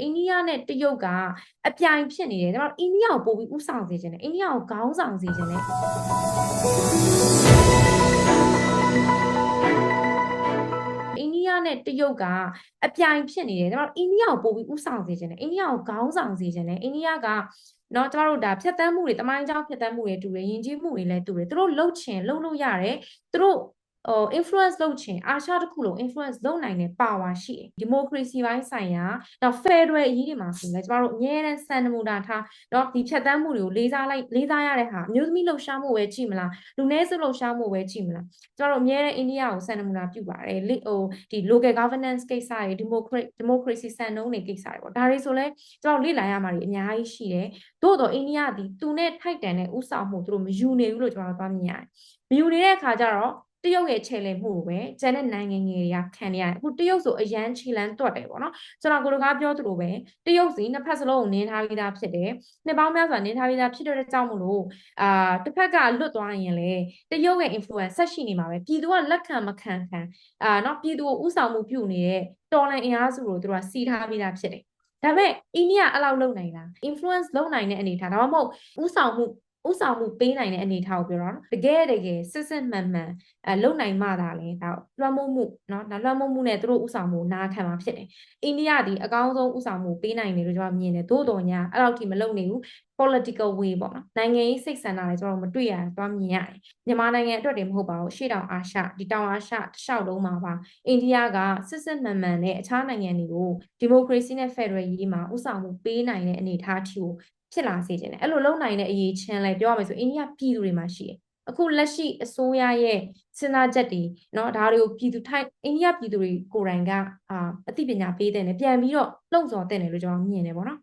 အိန္ဒိယနဲ့တရုတ်ကအပြိုင်ဖြစ်နေတယ်ဒါပေမဲ့အိန္ဒိယကိုပို့ပြီးဥဆောင်စေခြင်းနဲ့အိန္ဒိယကိုခေါင်းဆောင်စေခြင်းနဲ့အိန္ဒိယနဲ့တရုတ်ကအပြိုင်ဖြစ်နေတယ်ဒါပေမဲ့အိန္ဒိယကိုပို့ပြီးဥဆောင်စေခြင်းနဲ့အိန္ဒိယကိုခေါင်းဆောင်စေခြင်းနဲ့အိန္ဒိယကနော်ကျမတို့ဒါဖြတ်တန်းမှုတွေတမိုင်းကြောင်းဖြတ်တန်းမှုတွေတူတယ်ယဉ်ကျေးမှုတွေလည်းတူတယ်သူတို့လှုပ်ချင်လှုပ်လို့ရတယ်သူတို့ ဟို influence လုပ်ချင်အာရှတစ်ခုလုံး influence လုပ်နိုင်တဲ့ power ရှိတယ် democracy ဘိုင်းဆိုင်ရာတော့ federal အရေးတွေမှာဆိုရင်လည်းကျမတို့အများနဲ့စံနမူနာထားတော့ဒီဖြတ်တန်းမှုတွေကိုလေးစားလိုက်လေးစားရတဲ့ဟာအမျိုးသမီးလှုပ်ရှားမှုပဲကြည့်မလားလူနည်းစုလှုပ်ရှားမှုပဲကြည့်မလားကျမတို့အများနဲ့အိန္ဒိယကိုစံနမူနာပြုပါတယ်လေဟိုဒီ local governance ကိစ္စတွေ democracy democracy စံနှုန်းတွေကိစ္စတွေပေါ့ဒါတွေဆိုလဲကျမတို့လေ့လာရမှာတွေအများကြီးရှိတယ်သို့တော့အိန္ဒိယဒီသူနဲ့ထိုက်တန်တဲ့ဥဆောင်မှုသူတို့မယူနေဘူးလို့ကျမတို့သွားမြင်ရတယ်မယူနေတဲ့အခါကျတော့ တရုတ်ရဲ့ခြေလှယ်မှုကိုပဲကျန်တဲ့နိုင်ငံငယ်တွေကခံနေရတယ်အခုတရုတ်ဆိုအရန်ခြေလန်းတွက်တယ်ပေါ့နော်ကျွန်တော်ကိုလိုကားပြောသလိုပဲတရုတ်စီနှစ်ဖက်စလုံးကိုနင်းထားပြီးသားဖြစ်တယ်နှစ်ပေါင်းများစွာနင်းထားပြီးသားဖြစ်တဲ့ကြောင့်မလို့အာတစ်ဖက်ကလွတ်သွားရင်လေတရုတ်ရဲ့ influence ဆက်ရှိနေမှာပဲပြည်သူကလက်ခံမခံခံအာเนาะပြည်သူကိုဥဆောင်မှုပြုနေတဲ့တော်လိုင်းအင်အားစုကိုသူတို့ကစီထားပြီးသားဖြစ်တယ်ဒါပေမဲ့အိန္ဒိယအဲ့လောက်လုပ်နိုင်လား influence လုပ်နိုင်တဲ့အနေအထားဒါမှမဟုတ်ဥဆောင်မှု ဥဆောင်မှုပေးနိုင်တဲ့အနေအထားကိုပြောတာနော်တကယ်တကယ်စစ်စစ်မှန်မှန်အဲလုံနိုင်မှသာလေဒါလွှမ်းမိုးမှုနော်ဒါလွှမ်းမိုးမှုနဲ့သူတို့ဥဆောင်မှုနားခံမှာဖြစ်တယ်အိန္ဒိယဒီအကောင်းဆုံးဥဆောင်မှုပေးနိုင်တယ်လို့ကျွန်တော်မြင်တယ်သို့တော်ညာအဲ့လောက်ထိမလုံနေဘူး political way ပေါ့နော်နိုင်ငံရေးစိတ်ဆန္ဒတွေကျွန်တော်မတွေ့ရသွားမြင်ရတယ်မြန်မာနိုင်ငံအတွက်တည်းမဟုတ်ပါဘူးရှေ့တောင်အာရှဒီတောင်အာရှတစ်လျှောက်လုံးမှာပါအိန္ဒိယကစစ်စစ်မှန်မှန်နဲ့အခြားနိုင်ငံတွေကိုဒီမိုကရေစီနဲ့ဖက်ဒရယ်ရေးမှာဥဆောင်မှုပေးနိုင်တဲ့အနေအထားထိကို ဖြစ်လာစေချင်တယ်အဲ့လိုလုပ်နိုင်တဲ့အရေးချင်းလဲပြောရမယ်ဆိုအိန္ဒိယပြည်သူတွေမှာရှိတယ်အခုလက်ရှိအစိုးရရဲ့စဉ်းစားချက်တွေเนาะဒါတွေကိုပြည်သူထိုင်အိန္ဒိယပြည်သူတွေကိုယ်တိုင်ကအာအသိပညာပေးတဲ့နဲ့ပြန်ပြီးတော့လှုံ့ဆော်တဲ့တယ်လို့ကျွန်တော်မြင်တယ်ပေါ့နော်